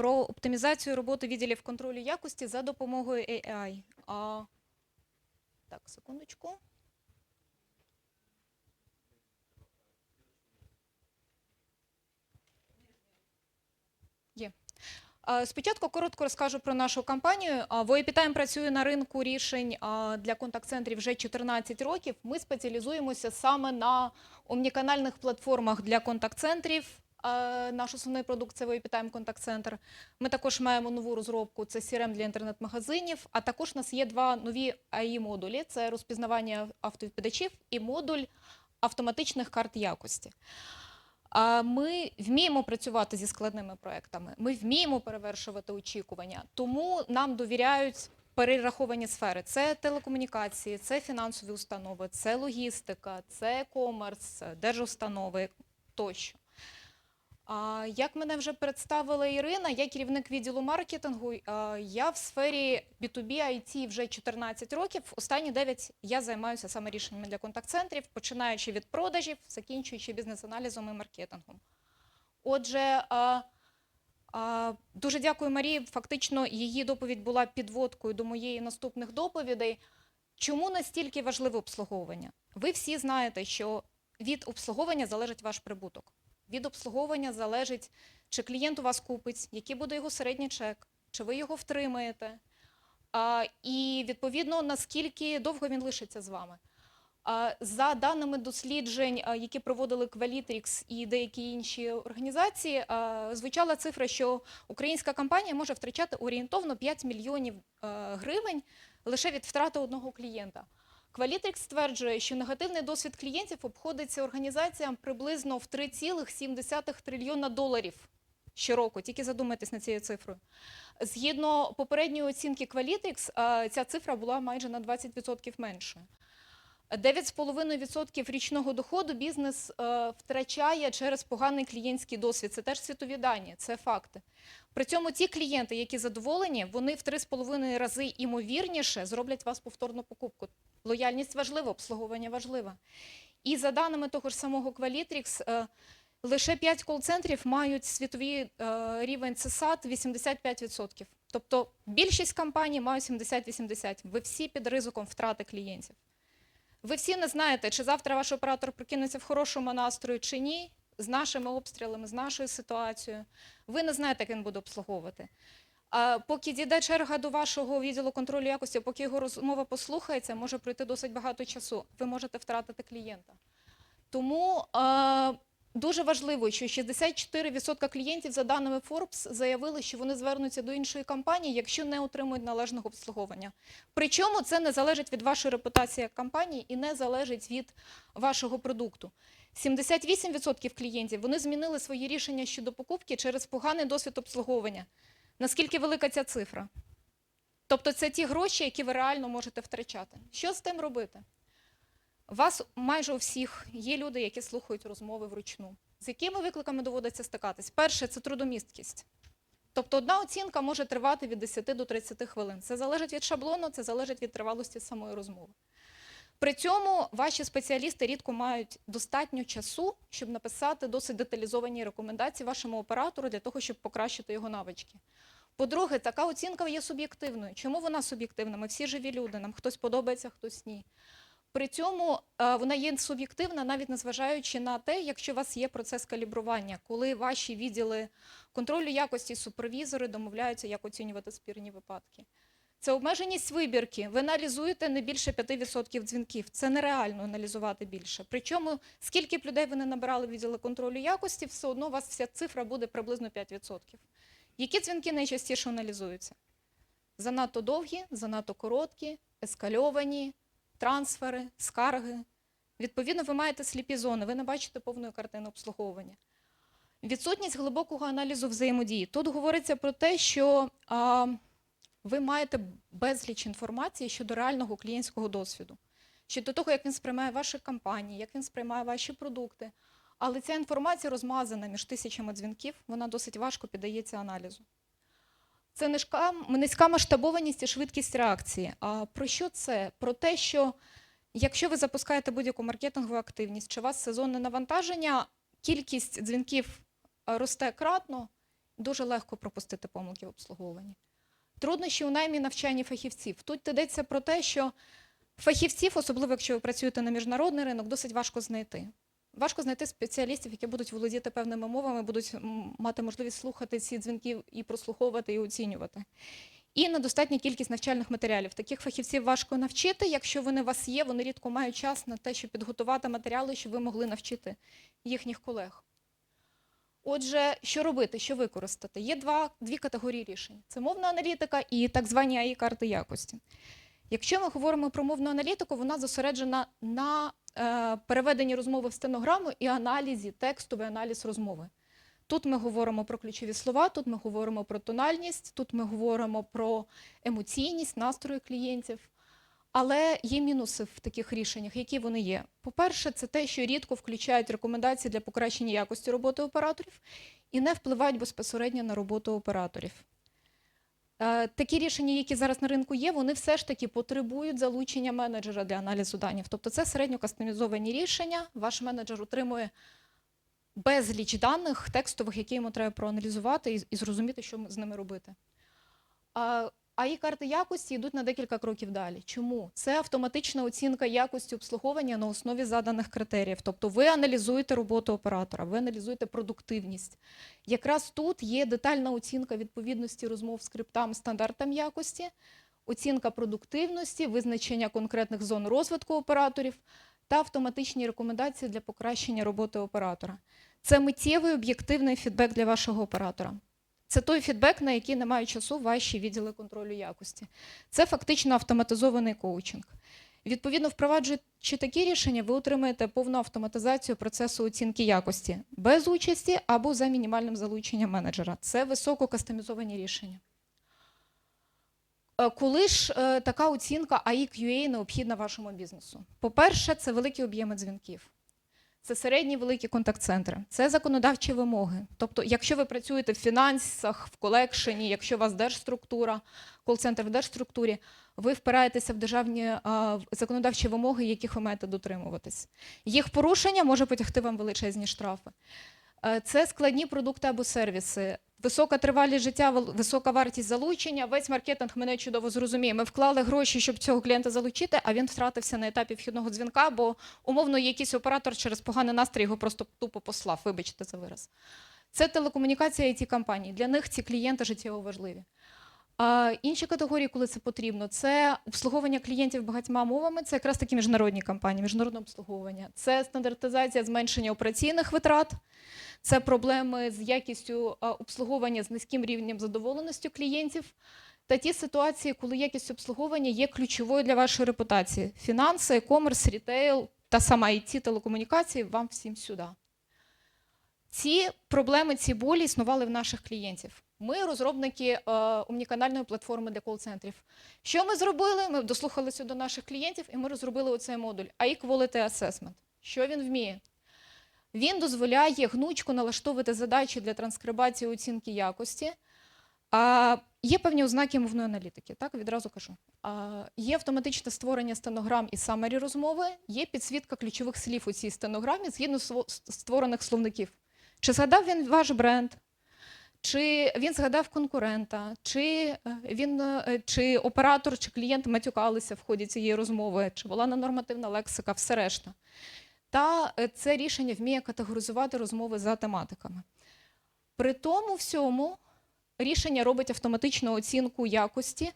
про оптимізацію роботи відділів контролю якості за допомогою AI. А, так, секундочку. Спочатку коротко розкажу про нашу компанію. VoIP працює на ринку рішень для контакт-центрів вже 14 років. Ми спеціалізуємося саме на омніканальних платформах для контакт-центрів. Наш основний продукт це VoIP контакт-центр. Ми також маємо нову розробку, це CRM для інтернет-магазинів. А також у нас є два нові AI-модулі: це розпізнавання автовідповідачів і модуль автоматичних карт якості. Ми вміємо працювати зі складними проектами, ми вміємо перевершувати очікування, тому нам довіряють перераховані сфери. Це телекомунікації, це фінансові установи, це логістика, це комерс, держустанови тощо. Як мене вже представила Ірина, я керівник відділу маркетингу. Я в сфері B2B IT вже 14 років. Останні 9 я займаюся саме рішеннями для контакт-центрів, починаючи від продажів, закінчуючи бізнес-аналізом і маркетингом. Отже, дуже дякую Марії. Фактично, її доповідь була підводкою до моєї наступних доповідей. Чому настільки важливе обслуговування? Ви всі знаєте, що від обслуговування залежить ваш прибуток. Від обслуговування залежить, чи клієнт у вас купить, який буде його середній чек, чи ви його втримаєте, а, і відповідно наскільки довго він лишиться з вами. За даними досліджень, які проводили Qualitrix і деякі інші організації, звучала цифра, що українська компанія може втрачати орієнтовно 5 мільйонів гривень лише від втрати одного клієнта. Qualitrix стверджує, що негативний досвід клієнтів обходиться організаціям приблизно в 3,7 трильйона доларів щороку. Тільки задумайтесь над цією цифрою. Згідно попередньої оцінки Qualitrix, ця цифра була майже на 20% меншою. 9,5% річного доходу бізнес е, втрачає через поганий клієнтський досвід. Це теж світові дані, це факти. При цьому ті клієнти, які задоволені, вони в 3,5 рази імовірніше зроблять вас повторну покупку. Лояльність важлива, обслуговування важливе. І за даними того ж самого Qualitrix, е, лише 5 кол-центрів мають світовий е, рівень CSAT 85%. Тобто більшість компаній мають 70-80%. Ви всі під ризиком втрати клієнтів. Ви всі не знаєте, чи завтра ваш оператор прокинеться в хорошому настрої чи ні, з нашими обстрілами, з нашою ситуацією. Ви не знаєте, як він буде обслуговувати. А поки дійде черга до вашого відділу контролю якості, поки його розмова послухається, може пройти досить багато часу. Ви можете втратити клієнта. Тому е, дуже важливо, що 64% клієнтів, за даними Forbes, заявили, що вони звернуться до іншої компанії, якщо не отримують належного обслуговування. Причому це не залежить від вашої репутації як компанії і не залежить від вашого продукту. 78% клієнтів вони змінили свої рішення щодо покупки через поганий досвід обслуговування. Наскільки велика ця цифра? Тобто це ті гроші, які ви реально можете втрачати. Що з тим робити? У вас майже у всіх є люди, які слухають розмови вручну. З якими викликами доводиться стикатись? Перше це трудомісткість. Тобто одна оцінка може тривати від 10 до 30 хвилин. Це залежить від шаблону, це залежить від тривалості самої розмови. При цьому ваші спеціалісти рідко мають достатньо часу, щоб написати досить деталізовані рекомендації вашому оператору для того, щоб покращити його навички. По-друге, така оцінка є суб'єктивною. Чому вона суб'єктивна? Ми всі живі люди, нам хтось подобається, хтось ні. При цьому е, вона є суб'єктивна, навіть незважаючи на те, якщо у вас є процес калібрування, коли ваші відділи контролю якості, супервізори домовляються, як оцінювати спірні випадки. Це обмеженість вибірки. Ви аналізуєте не більше 5% дзвінків. Це нереально аналізувати більше. Причому, скільки б людей ви не набирали відділи контролю якості, все одно у вас вся цифра буде приблизно 5%. Які дзвінки найчастіше аналізуються? Занадто довгі, занадто короткі, ескальовані, трансфери, скарги. Відповідно, ви маєте сліпі зони, ви не бачите повної картини обслуговування. Відсутність глибокого аналізу взаємодії. Тут говориться про те, що а, ви маєте безліч інформації щодо реального клієнтського досвіду, щодо того, як він сприймає ваші компанії, як він сприймає ваші продукти. Але ця інформація розмазана між тисячами дзвінків, вона досить важко піддається аналізу. Це низька, низька масштабованість і швидкість реакції. А про що це? Про те, що якщо ви запускаєте будь-яку маркетингову активність, чи у вас сезонне навантаження, кількість дзвінків росте кратно, дуже легко пропустити помилки в обслуговуванні. Труднощі у наймі навчанні фахівців. Тут йдеться про те, що фахівців, особливо якщо ви працюєте на міжнародний ринок, досить важко знайти. Важко знайти спеціалістів, які будуть володіти певними мовами, будуть мати можливість слухати ці дзвінки і прослуховувати і оцінювати. І недостатня кількість навчальних матеріалів. Таких фахівців важко навчити. Якщо вони у вас є, вони рідко мають час на те, щоб підготувати матеріали, щоб ви могли навчити їхніх колег. Отже, що робити, що використати? Є два, дві категорії рішень: це мовна аналітика і так звані АІ карти якості. Якщо ми говоримо про мовну аналітику, вона зосереджена на е, переведенні розмови в стенограму і аналізі, текстовий аналіз розмови. Тут ми говоримо про ключові слова, тут ми говоримо про тональність, тут ми говоримо про емоційність, настрої клієнтів. Але є мінуси в таких рішеннях, які вони є. По-перше, це те, що рідко включають рекомендації для покращення якості роботи операторів і не впливають безпосередньо на роботу операторів. Е, Такі рішення, які зараз на ринку є, вони все ж таки потребують залучення менеджера для аналізу даних. Тобто це середньокастомізовані рішення. Ваш менеджер отримує безліч даних текстових, які йому треба проаналізувати і зрозуміти, що з ними робити. А, і карти якості йдуть на декілька кроків далі. Чому? Це автоматична оцінка якості обслуговування на основі заданих критеріїв. Тобто ви аналізуєте роботу оператора, ви аналізуєте продуктивність. Якраз тут є детальна оцінка відповідності розмов скриптам стандартам якості, оцінка продуктивності, визначення конкретних зон розвитку операторів та автоматичні рекомендації для покращення роботи оператора. Це миттєвий об'єктивний фідбек для вашого оператора. Це той фідбек, на який не мають часу ваші відділи контролю якості. Це фактично автоматизований коучинг. Відповідно, впроваджуючи такі рішення, ви отримаєте повну автоматизацію процесу оцінки якості без участі або за мінімальним залученням менеджера. Це високо кастомізовані рішення. Е, Коли ж е, така оцінка AIQA необхідна вашому бізнесу? По-перше, це великі об'єми дзвінків. Це середні великі контакт-центри, це законодавчі вимоги. Тобто, якщо ви працюєте в фінансах, в колекшені, якщо у вас держструктура, кол-центр в держструктурі, ви впираєтеся в державні а, законодавчі вимоги, яких ви маєте дотримуватись. Їх порушення може потягти вам величезні штрафи. Е, Це складні продукти або сервіси. Висока тривалість життя, висока вартість залучення. Весь маркетинг мене чудово зрозуміє. Ми вклали гроші, щоб цього клієнта залучити, а він втратився на етапі вхідного дзвінка, бо умовно якийсь оператор через поганий настрій його просто тупо послав. Вибачте за вираз. Це телекомунікація і ті компанії. Для них ці клієнти життєво важливі. Інші категорії, коли це потрібно, це обслуговування клієнтів багатьма мовами, це якраз такі міжнародні компанії, міжнародне обслуговування. Це стандартизація зменшення операційних витрат, це проблеми з якістю обслуговування з низьким рівнем задоволеності клієнтів. Та ті ситуації, коли якість обслуговування є ключовою для вашої репутації. Фінанси, e-commerce, рітейл та сама IT, телекомунікації вам всім сюди. Ці проблеми, ці болі існували в наших клієнтів. Ми розробники е, омніканальної платформи для кол-центрів. Що ми зробили? Ми дослухалися до наших клієнтів і ми розробили оцей модуль AI Quality Assessment. Що він вміє? Він дозволяє гнучко налаштовувати задачі для транскрибації оцінки якості. А, є певні ознаки мовної аналітики, так відразу кажу. А, є автоматичне створення стенограм і самері розмови, є підсвітка ключових слів у цій стенограмі згідно створених словників. Чи згадав він ваш бренд? Чи він згадав конкурента, чи е, він е, чи оператор, чи клієнт матюкалися в ході цієї розмови, чи була ненормативна лексика, все решта. Та е, це рішення вміє категоризувати розмови за тематиками. При тому всьому рішення робить автоматичну оцінку якості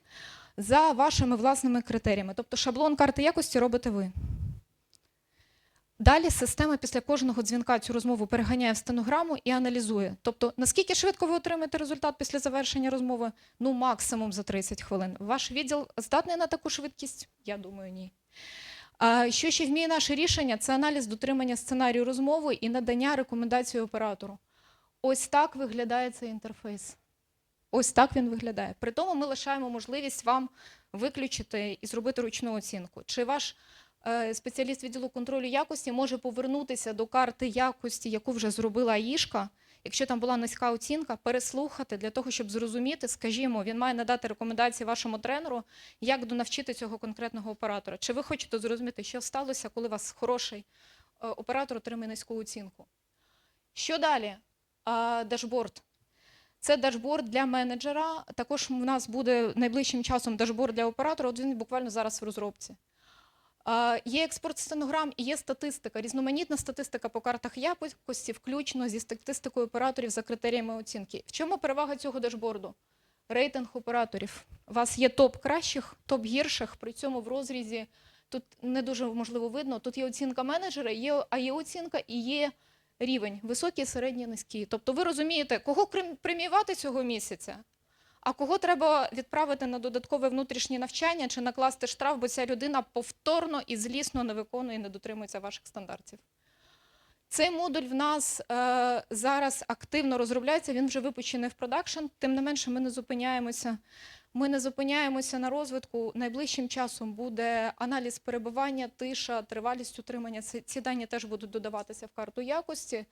за вашими власними критеріями. Тобто шаблон карти якості робите ви. Далі система після кожного дзвінка цю розмову переганяє в стенограму і аналізує. Тобто, наскільки швидко ви отримаєте результат після завершення розмови? Ну, максимум за 30 хвилин. Ваш відділ здатний на таку швидкість? Я думаю, ні. А що ще вміє наше рішення? Це аналіз дотримання сценарію розмови і надання рекомендацій оператору. Ось так виглядає цей інтерфейс. Ось так він виглядає. При тому ми лишаємо можливість вам виключити і зробити ручну оцінку. Чи ваш спеціаліст відділу контролю якості може повернутися до карти якості, яку вже зробила АІшка, якщо там була низька оцінка, переслухати для того, щоб зрозуміти, скажімо, він має надати рекомендації вашому тренеру, як донавчити цього конкретного оператора. Чи ви хочете зрозуміти, що сталося, коли у вас хороший е, оператор отримає низьку оцінку? Що далі? Дашборд. Це дашборд для менеджера. Також у нас буде найближчим часом дашборд для оператора. От він буквально зараз в розробці. Є експорт стенограм і є статистика, різноманітна статистика по картах якості, включно зі статистикою операторів за критеріями оцінки. В чому перевага цього дашборду? Рейтинг операторів. У вас є топ кращих, топ гірших, при цьому в розрізі тут не дуже можливо видно. Тут є оцінка менеджера, є, а є оцінка і є рівень високий, середній, низький. Тобто ви розумієте, кого преміювати цього місяця, а кого треба відправити на додаткове внутрішнє навчання чи накласти штраф, бо ця людина повторно і злісно не виконує і не дотримується ваших стандартів. Цей модуль в нас е, зараз активно розробляється, він вже випущений в продакшн. Тим не менше, ми не зупиняємося. Ми не зупиняємося на розвитку. Найближчим часом буде аналіз перебування, тиша, тривалість утримання. Ці, дані теж будуть додаватися в карту якості,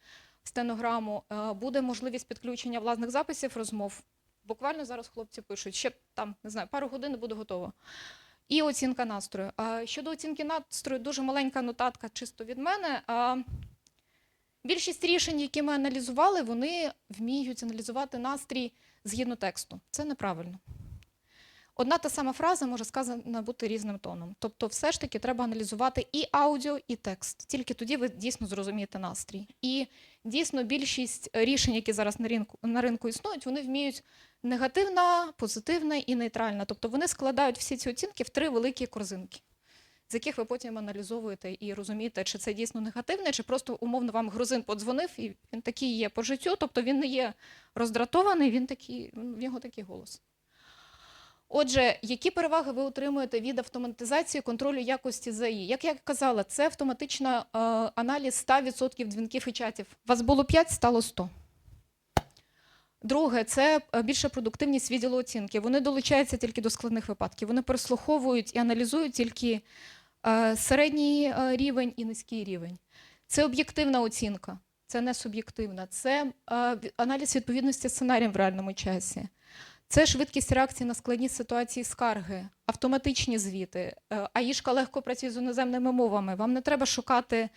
в стенограму. Е, буде можливість підключення власних записів розмов. Буквально зараз хлопці пишуть, ще там не знаю, пару годин буде готово. І оцінка настрою. А щодо оцінки настрою, дуже маленька нотатка чисто від мене. Більшість рішень, які ми аналізували, вони вміють аналізувати настрій згідно тексту. Це неправильно. Одна та сама фраза може сказана бути різним тоном. Тобто, все ж таки треба аналізувати і аудіо, і текст. Тільки тоді ви дійсно зрозумієте настрій. І дійсно більшість рішень, які зараз на ринку, на ринку існують, вони вміють негативна, позитивна і нейтральна. Тобто вони складають всі ці оцінки в три великі корзинки, з яких ви потім аналізовуєте і розумієте, чи це дійсно негативне, чи просто умовно вам грузин подзвонив, і він такий є по життю, тобто він не є роздратований, він такий, в нього такий голос. Отже, які переваги ви отримуєте від автоматизації контролю якості ЗАІ? Як я казала, це автоматично е, аналіз 100% дзвінків і чатів. Вас було 5, стало 100. Друге, це е, більша продуктивність відділу оцінки. Вони долучаються тільки до складних випадків. Вони переслуховують і аналізують тільки е, середній е, рівень і низький рівень. Це об'єктивна оцінка, це не суб'єктивна. Це аналіз відповідності сценаріям в реальному часі. Це швидкість реакції на складні ситуації скарги, автоматичні звіти. АІшка легко працює з іноземними мовами. Вам не треба шукати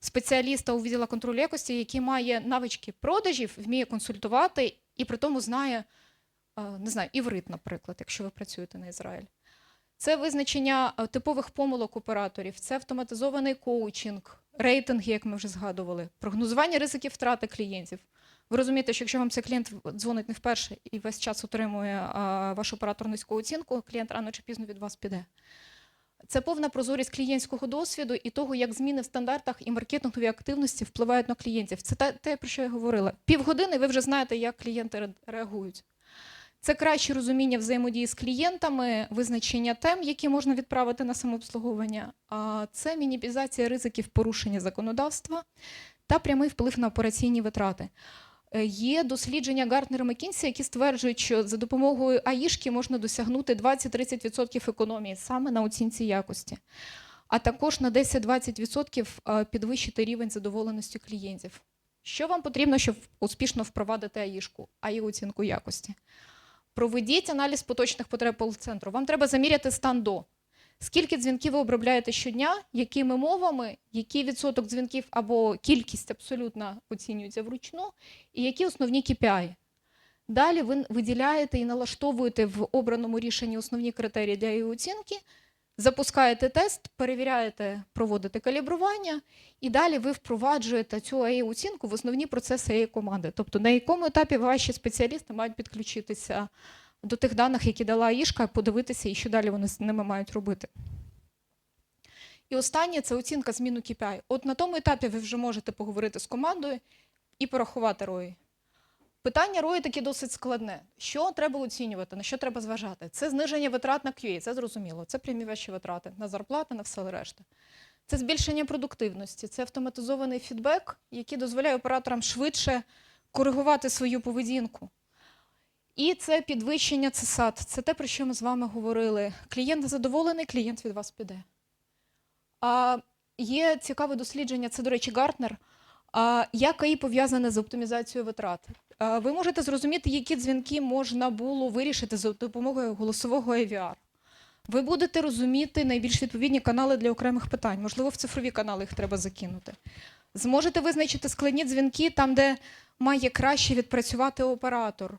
спеціаліста у відділах контролю якості, який має навички продажів, вміє консультувати і при тому знає, не знаю, іврит, наприклад, якщо ви працюєте на Ізраїль. Це визначення е, типових помилок операторів, це автоматизований коучинг, рейтинги, як ми вже згадували, прогнозування ризиків втрати клієнтів. Ви розумієте, що якщо вам цей клієнт дзвонить не вперше і весь час отримує а, ваш оператор низьку оцінку, клієнт рано чи пізно від вас піде. Це повна прозорість клієнтського досвіду і того, як зміни в стандартах і маркетингові активності впливають на клієнтів. Це те, те, про що я говорила. Півгодини ви вже знаєте, як клієнти реагують. Це краще розуміння взаємодії з клієнтами, визначення тем, які можна відправити на самообслуговування. А це мінімізація ризиків порушення законодавства та прямий вплив на операційні витрати. Е, Є дослідження Гартнера Маккінсі, які стверджують, що за допомогою АІшки можна досягнути 20-30% економії саме на оцінці якості, а також на 10-20% е, підвищити рівень задоволеності клієнтів. Що вам потрібно, щоб успішно впровадити АІшку, АІ оцінку якості? Проведіть аналіз поточних потреб кол-центру. Вам треба заміряти стан до. Скільки дзвінків ви обробляєте щодня, якими мовами, який відсоток дзвінків або кількість абсолютно оцінюється вручну, і які основні KPI. Далі ви виділяєте і налаштовуєте в обраному рішенні основні критерії для її оцінки, запускаєте тест, перевіряєте, проводите калібрування, і далі ви впроваджуєте цю AI оцінку в основні процеси AI команди. Тобто на якому етапі ваші спеціалісти мають підключитися до тих даних, які дала Ішка, подивитися, і що далі вони з ними мають робити. І останнє це оцінка зміну KPI. От на тому етапі ви вже можете поговорити з командою і порахувати ROI. Питання ROI таке досить складне. Що треба оцінювати, на що треба зважати? Це зниження витрат на QA, це зрозуміло. Це прямі ваші витрати на зарплати, на все решта. Це збільшення продуктивності, це автоматизований фідбек, який дозволяє операторам швидше коригувати свою поведінку. І це підвищення ЦСАТ. Це те, про що ми з вами говорили. Клієнт задоволений, клієнт від вас піде. А, є цікаве дослідження, це, до речі, Гартнер. Як АІ пов'язане з оптимізацією витрат. Ви можете зрозуміти, які дзвінки можна було вирішити за допомогою голосового AVR. Ви будете розуміти найбільш відповідні канали для окремих питань. Можливо, в цифрові канали їх треба закинути. Зможете визначити складні дзвінки там, де має краще відпрацювати оператор.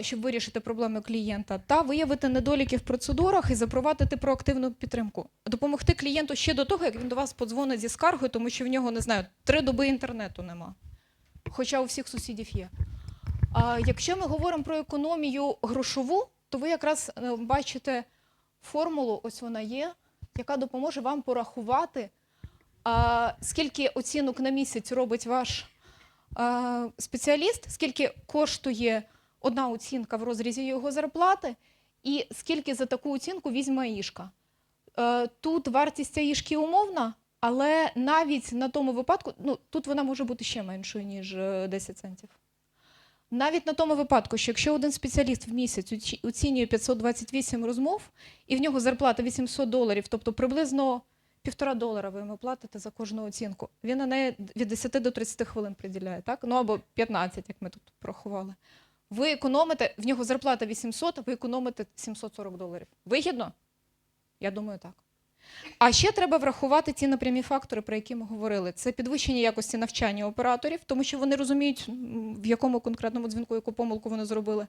Щоб вирішити проблеми клієнта, та виявити недоліки в процедурах і запровадити проактивну підтримку. Допомогти клієнту ще до того, як він до вас подзвонить зі скаргою, тому що в нього не знаю, три доби інтернету нема. Хоча у всіх сусідів є. А якщо ми говоримо про економію грошову, то ви якраз е, бачите формулу, ось вона є, яка допоможе вам порахувати, скільки оцінок на місяць робить ваш спеціаліст, скільки коштує одна оцінка в розрізі його зарплати, і скільки за таку оцінку візьме Аїшка. Е, Тут вартість Аїшки умовна, але навіть на тому випадку, ну тут вона може бути ще меншою, ніж е, 10 центів. Навіть на тому випадку, що якщо один спеціаліст в місяць оцінює 528 розмов, і в нього зарплата 800 доларів, тобто приблизно півтора долара ви йому платите за кожну оцінку. Він на неї від 10 до 30 хвилин приділяє, так? Ну або 15, як ми тут порахували. Ви економите, в нього зарплата 800, ви економите 740 доларів. Вигідно? Я думаю, так. А ще треба врахувати ті напрямі фактори, про які ми говорили. Це підвищення якості навчання операторів, тому що вони розуміють, в якому конкретному дзвінку яку помилку вони зробили.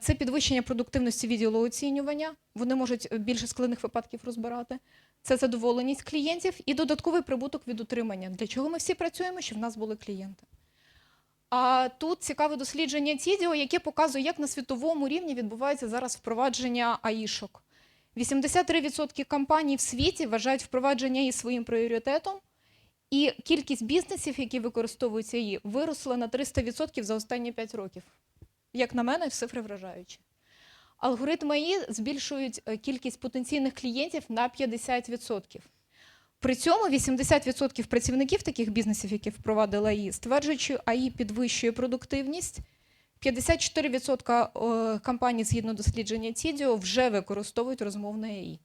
Це підвищення продуктивності відділу оцінювання. Вони можуть е, більше складних випадків розбирати. Це задоволеність клієнтів і додатковий прибуток від утримання. Для чого ми всі працюємо? Щоб в нас були клієнти. А тут цікаве дослідження Тідіо, яке показує, як на світовому рівні відбувається зараз впровадження аїшок. 83% компаній в світі вважають впровадження її своїм пріоритетом, і кількість бізнесів, які використовують її, виросла на 300% за останні 5 років. Як на мене, цифри вражаючі. Алгоритми АІ збільшують е, кількість потенційних клієнтів на 50%. При цьому 80% працівників таких бізнесів, які впровадили АІ, стверджують, що АІ підвищує продуктивність. 54% е, компаній, згідно дослідження Тідіо, вже використовують розмовне АІ.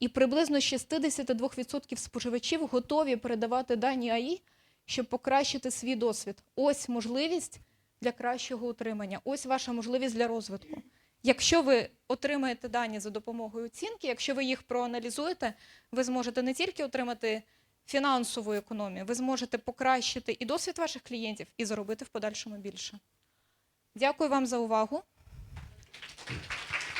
І приблизно 62% споживачів готові передавати дані АІ, щоб покращити свій досвід. Ось можливість для кращого утримання, ось ваша можливість для розвитку. Якщо ви отримаєте дані за допомогою оцінки, якщо ви їх проаналізуєте, ви зможете не тільки отримати фінансову економію, ви зможете покращити і досвід ваших клієнтів, і заробити в подальшому більше. Дякую вам за увагу.